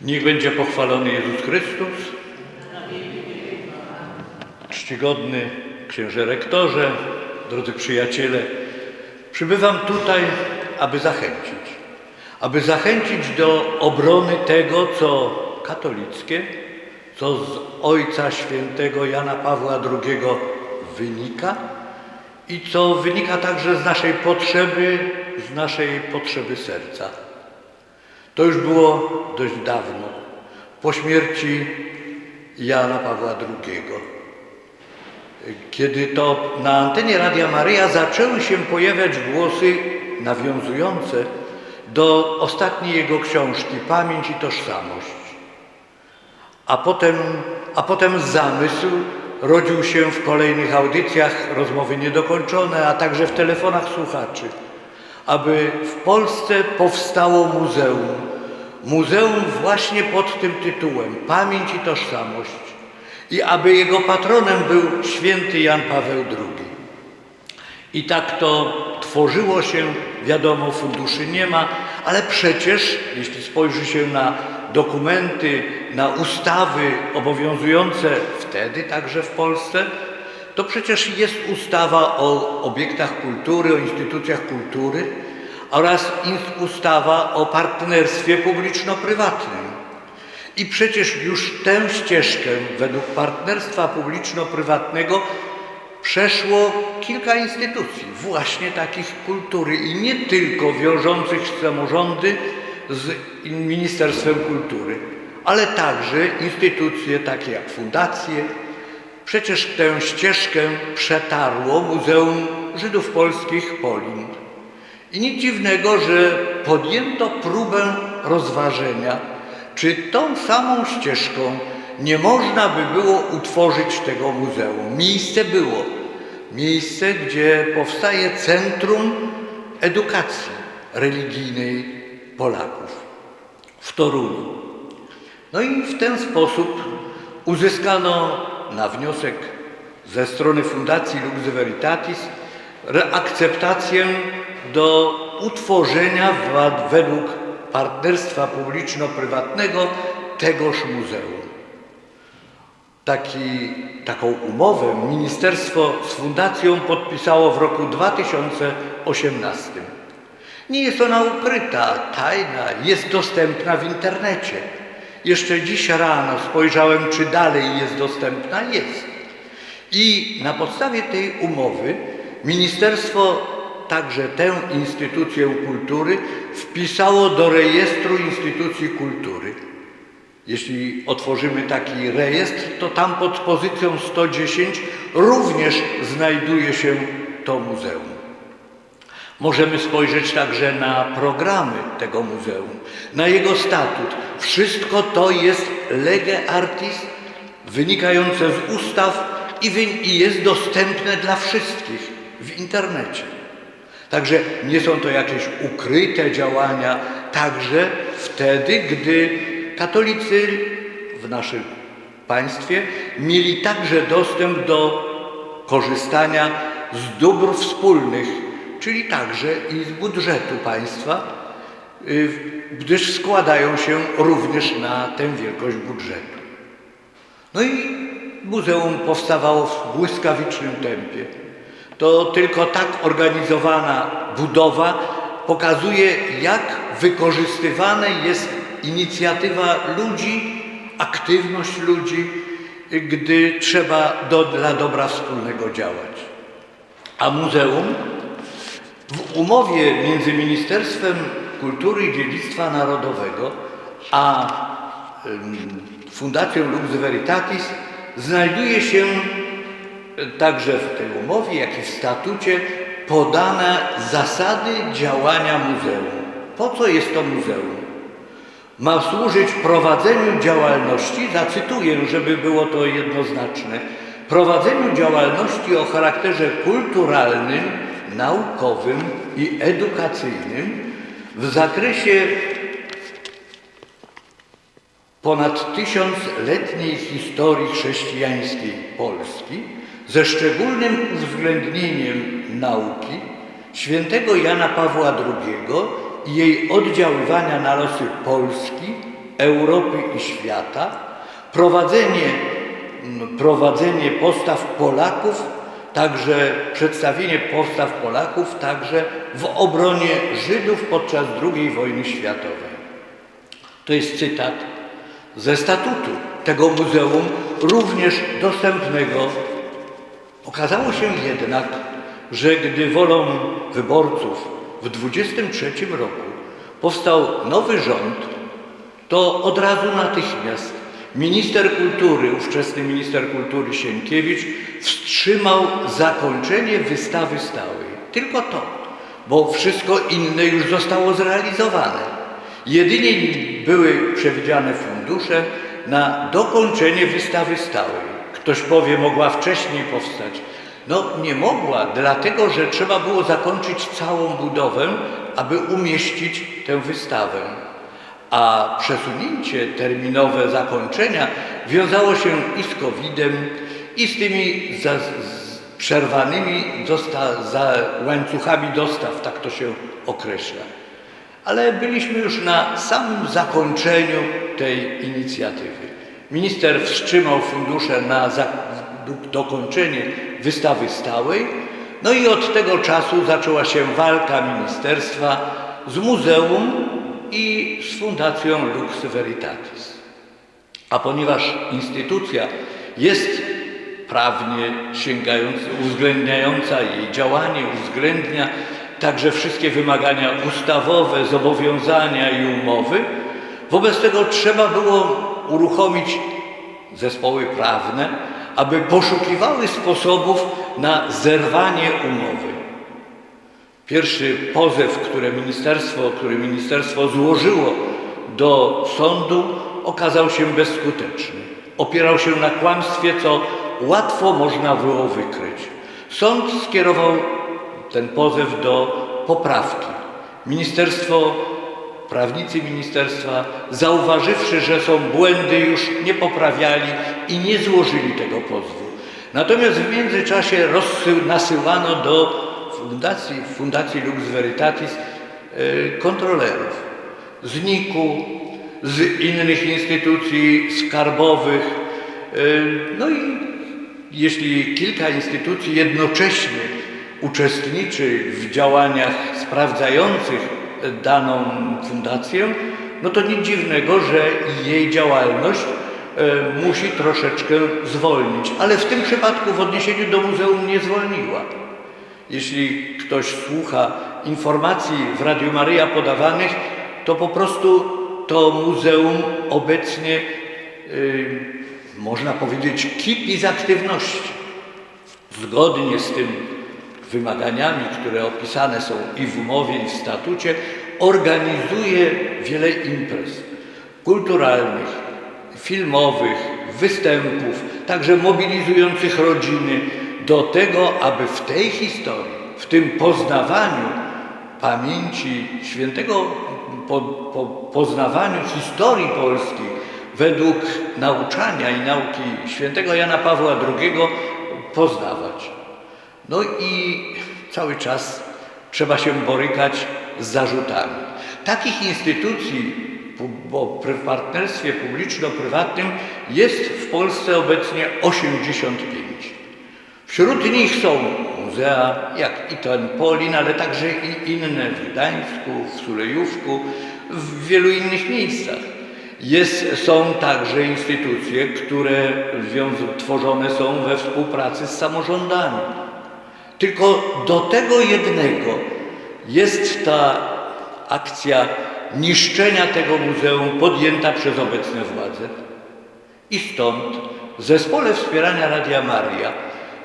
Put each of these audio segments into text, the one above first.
Niech będzie pochwalony Jezus Chrystus. Czcigodny księże rektorze, drodzy przyjaciele, przybywam tutaj, aby zachęcić. Aby zachęcić do obrony tego, co katolickie, co z Ojca Świętego Jana Pawła II wynika i co wynika także z naszej potrzeby, z naszej potrzeby serca. To już było dość dawno, po śmierci Jana Pawła II. Kiedy to na antenie Radia Maryja zaczęły się pojawiać głosy nawiązujące do ostatniej jego książki Pamięć i Tożsamość. A potem, a potem zamysł rodził się w kolejnych audycjach rozmowy niedokończone, a także w telefonach słuchaczy, aby w Polsce powstało muzeum. Muzeum właśnie pod tym tytułem Pamięć i Tożsamość i aby jego patronem był święty Jan Paweł II. I tak to tworzyło się, wiadomo, funduszy nie ma, ale przecież, jeśli spojrzy się na dokumenty, na ustawy obowiązujące wtedy także w Polsce, to przecież jest ustawa o obiektach kultury, o instytucjach kultury oraz ustawa o partnerstwie publiczno-prywatnym. I przecież już tę ścieżkę według partnerstwa publiczno-prywatnego przeszło kilka instytucji, właśnie takich kultury i nie tylko wiążących samorządy z Ministerstwem Kultury, ale także instytucje takie jak fundacje. Przecież tę ścieżkę przetarło Muzeum Żydów Polskich Polin. I nic dziwnego, że podjęto próbę rozważenia, czy tą samą ścieżką nie można by było utworzyć tego muzeum. Miejsce było. Miejsce, gdzie powstaje centrum edukacji religijnej Polaków w Toruniu. No i w ten sposób uzyskano na wniosek ze strony Fundacji Lux Veritatis akceptację do utworzenia według partnerstwa publiczno-prywatnego tegoż muzeum. Taki, taką umowę ministerstwo z fundacją podpisało w roku 2018. Nie jest ona ukryta, tajna, jest dostępna w internecie. Jeszcze dziś rano spojrzałem, czy dalej jest dostępna. Jest. I na podstawie tej umowy ministerstwo także tę instytucję kultury wpisało do rejestru instytucji kultury. Jeśli otworzymy taki rejestr, to tam pod pozycją 110 również znajduje się to muzeum. Możemy spojrzeć także na programy tego muzeum, na jego statut. Wszystko to jest lege artis wynikające z ustaw i jest dostępne dla wszystkich w internecie. Także nie są to jakieś ukryte działania, także wtedy, gdy katolicy w naszym państwie mieli także dostęp do korzystania z dóbr wspólnych, czyli także i z budżetu państwa, gdyż składają się również na tę wielkość budżetu. No i muzeum powstawało w błyskawicznym tempie. To tylko tak organizowana budowa pokazuje, jak wykorzystywana jest inicjatywa ludzi, aktywność ludzi, gdy trzeba do, dla dobra wspólnego działać. A muzeum w umowie między Ministerstwem Kultury i Dziedzictwa Narodowego a Fundacją Lux Veritatis znajduje się także w tej umowie, jak i w statucie podane zasady działania muzeum. Po co jest to muzeum? Ma służyć prowadzeniu działalności, zacytuję, żeby było to jednoznaczne, prowadzeniu działalności o charakterze kulturalnym, naukowym i edukacyjnym w zakresie ponad tysiącletniej historii chrześcijańskiej Polski ze szczególnym uwzględnieniem nauki świętego Jana Pawła II i jej oddziaływania na losy Polski Europy i świata, prowadzenie, prowadzenie postaw Polaków, także przedstawienie postaw Polaków także w obronie Żydów podczas II wojny światowej. To jest cytat ze statutu tego muzeum, również dostępnego. Okazało się jednak, że gdy wolą wyborców w 1923 roku powstał nowy rząd, to od razu natychmiast minister kultury, ówczesny minister kultury Sienkiewicz wstrzymał zakończenie wystawy stałej. Tylko to, bo wszystko inne już zostało zrealizowane. Jedynie były przewidziane fundusze na dokończenie wystawy stałej. Ktoś powie, mogła wcześniej powstać. No nie mogła, dlatego że trzeba było zakończyć całą budowę, aby umieścić tę wystawę. A przesunięcie terminowe zakończenia wiązało się i z COVID-em, i z tymi za, z przerwanymi dosta, za łańcuchami dostaw, tak to się określa. Ale byliśmy już na samym zakończeniu tej inicjatywy. Minister wstrzymał fundusze na za, dokończenie wystawy stałej, no i od tego czasu zaczęła się walka ministerstwa z muzeum i z Fundacją Lux Veritatis. A ponieważ instytucja jest prawnie sięgająca, uwzględniająca jej działanie, uwzględnia także wszystkie wymagania ustawowe, zobowiązania i umowy, wobec tego trzeba było uruchomić zespoły prawne, aby poszukiwały sposobów na zerwanie umowy. Pierwszy pozew, który ministerstwo, który ministerstwo złożyło do sądu, okazał się bezskuteczny. Opierał się na kłamstwie, co łatwo można było wykryć. Sąd skierował ten pozew do poprawki. Ministerstwo, prawnicy ministerstwa, zauważywszy, że są błędy, już nie poprawiali i nie złożyli tego pozwu. Natomiast w międzyczasie nasyłano do fundacji, fundacji Lux Veritatis e, kontrolerów z NIK-u, z innych instytucji skarbowych. E, no i jeśli kilka instytucji jednocześnie uczestniczy w działaniach sprawdzających daną fundację, no to nic dziwnego, że jej działalność e, musi troszeczkę zwolnić. Ale w tym przypadku w odniesieniu do muzeum nie zwolniła. Jeśli ktoś słucha informacji w Radiu Maryja podawanych, to po prostu to muzeum obecnie, yy, można powiedzieć, kipi z aktywności. Zgodnie z tym wymaganiami, które opisane są i w umowie, i w statucie, organizuje wiele imprez kulturalnych, filmowych, występów, także mobilizujących rodziny do tego, aby w tej historii, w tym poznawaniu pamięci świętego, po, po, poznawaniu historii Polski według nauczania i nauki świętego Jana Pawła II poznawać. No i cały czas trzeba się borykać z zarzutami. Takich instytucji bo w partnerstwie publiczno-prywatnym jest w Polsce obecnie 85. Wśród nich są muzea, jak i ten Polin, ale także i inne w Gdańsku, w Sulejówku, w wielu innych miejscach. Jest, są także instytucje, które tworzone są we współpracy z samorządami. Tylko do tego jednego jest ta akcja niszczenia tego muzeum podjęta przez obecne władze. I stąd w Zespole Wspierania Radia Maria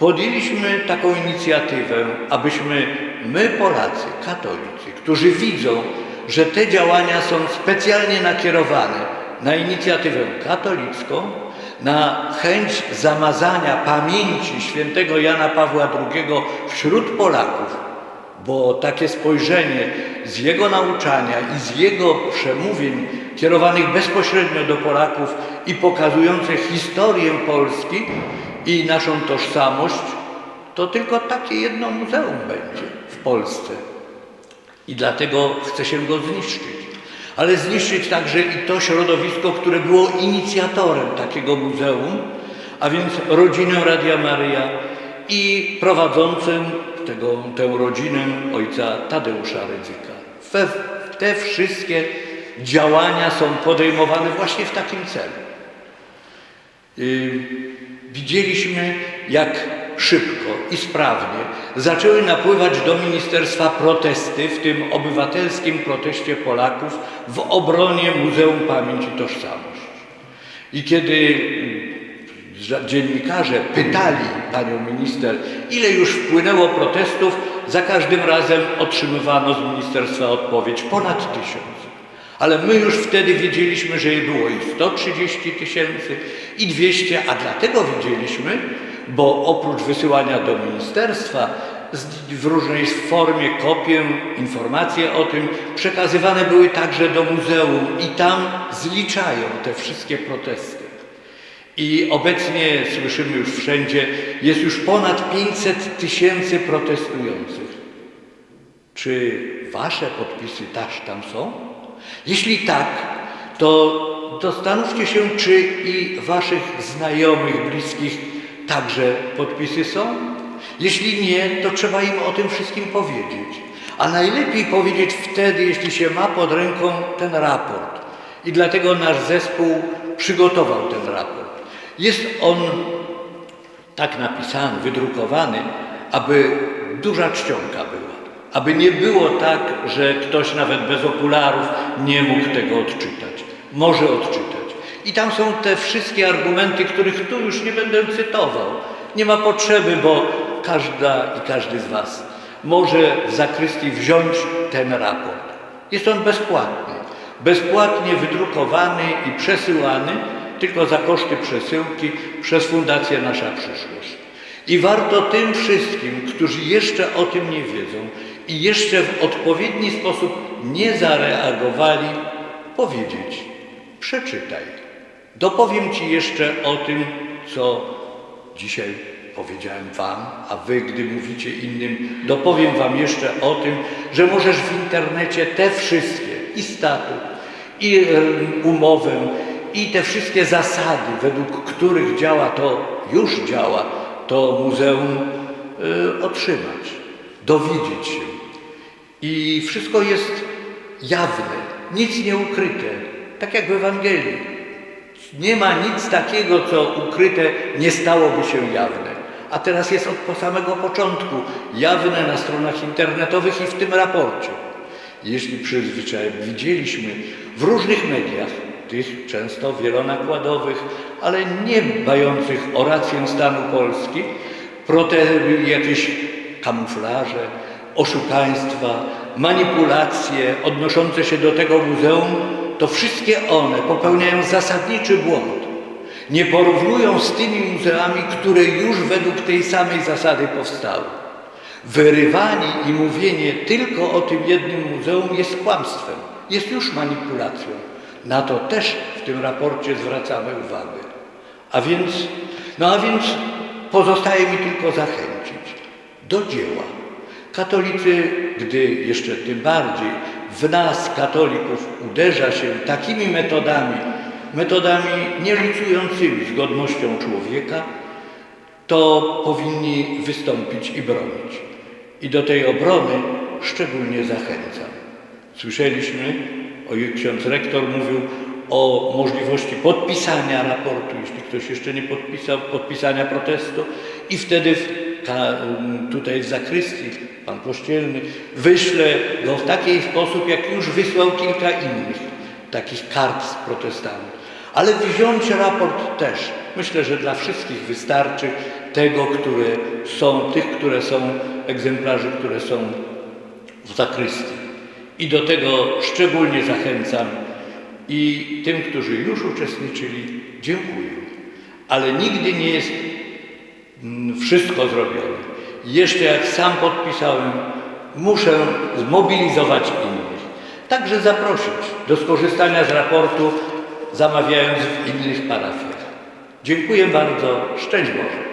podjęliśmy taką inicjatywę, abyśmy my, Polacy, katolicy, którzy widzą, że te działania są specjalnie nakierowane na inicjatywę katolicką, na chęć zamazania pamięci świętego Jana Pawła II wśród Polaków, bo takie spojrzenie z jego nauczania i z jego przemówień kierowanych bezpośrednio do Polaków i pokazujących historię Polski i naszą tożsamość, to tylko takie jedno muzeum będzie w Polsce. I dlatego chce się go zniszczyć. ale zniszczyć także i to środowisko, które było inicjatorem takiego muzeum, a więc rodzinę Radia Maryja i prowadzącym tego, tę rodzinę ojca Tadeusza Rydzyka. We, te wszystkie działania są podejmowane właśnie w takim celu. Yy, widzieliśmy, jak szybko i sprawnie zaczęły napływać do ministerstwa protesty, w tym obywatelskim proteście Polaków w obronie Muzeum Pamięć i Tożsamość. I kiedy że dziennikarze pytali panią minister, ile już wpłynęło protestów, za każdym razem otrzymywano z ministerstwa odpowiedź ponad tysiąc. Ale my już wtedy wiedzieliśmy, że je było i 130 tysięcy, i 200, a dlatego wiedzieliśmy, bo oprócz wysyłania do ministerstwa w różnej formie kopie, informacje o tym przekazywane były także do muzeum i tam zliczają te wszystkie protesty. I obecnie słyszymy już wszędzie, jest już ponad 500 tysięcy protestujących. Czy wasze podpisy też tam są? Jeśli tak, to zastanówcie się, czy i waszych znajomych, bliskich także podpisy są. Jeśli nie, to trzeba im o tym wszystkim powiedzieć. A najlepiej powiedzieć wtedy, jeśli się ma pod ręką ten raport. I dlatego nasz zespół przygotował ten raport. Jest on tak napisany, wydrukowany, aby duża czcionka była. Aby nie było tak, że ktoś nawet bez okularów nie mógł tego odczytać. Może odczytać. I tam są te wszystkie argumenty, których tu już nie będę cytował. Nie ma potrzeby, bo każda i każdy z Was może w zakrystii wziąć ten raport. Jest on bezpłatny. Bezpłatnie wydrukowany i przesyłany tylko za koszty przesyłki przez Fundację Nasza Przyszłość. I warto tym wszystkim, którzy jeszcze o tym nie wiedzą i jeszcze w odpowiedni sposób nie zareagowali, powiedzieć: przeczytaj. Dopowiem Ci jeszcze o tym, co dzisiaj powiedziałem Wam, a Wy, gdy mówicie innym, dopowiem Wam jeszcze o tym, że możesz w internecie te wszystkie i statut, i umowę, i te wszystkie zasady, według których działa to, już działa to muzeum, y, otrzymać, dowiedzieć się. I wszystko jest jawne, nic nie ukryte, tak jak w Ewangelii. Nie ma nic takiego, co ukryte nie stałoby się jawne. A teraz jest od samego początku jawne na stronach internetowych i w tym raporcie. Jeśli przyzwyczaj widzieliśmy w różnych mediach, tych często wielonakładowych, ale nie dbających o rację stanu Polski, prote, jakieś kamuflaże, oszukaństwa, manipulacje odnoszące się do tego muzeum, to wszystkie one popełniają zasadniczy błąd. Nie porównują z tymi muzeami, które już według tej samej zasady powstały. Wyrywanie i mówienie tylko o tym jednym muzeum jest kłamstwem, jest już manipulacją. Na to też w tym raporcie zwracamy uwagę. A więc, no a więc pozostaje mi tylko zachęcić do dzieła. Katolicy, gdy jeszcze tym bardziej w nas, katolików, uderza się takimi metodami, metodami nielicującymi z godnością człowieka, to powinni wystąpić i bronić. I do tej obrony szczególnie zachęcam. Słyszeliśmy, ojej ksiądz rektor mówił o możliwości podpisania raportu, jeśli ktoś jeszcze nie podpisał, podpisania protestu i wtedy w, tutaj w zakrystii pan pościelny wyśle go w taki sposób, jak już wysłał kilka innych takich kart z protestami. Ale wziąć raport też. Myślę, że dla wszystkich wystarczy tego, które są, tych, które są, egzemplarzy, które są w zakrystii. I do tego szczególnie zachęcam i tym, którzy już uczestniczyli, dziękuję. Ale nigdy nie jest wszystko zrobione. Jeszcze jak sam podpisałem, muszę zmobilizować innych. Także zaprosić do skorzystania z raportu, zamawiając w innych parafiach. Dziękuję bardzo. Szczęść Boże.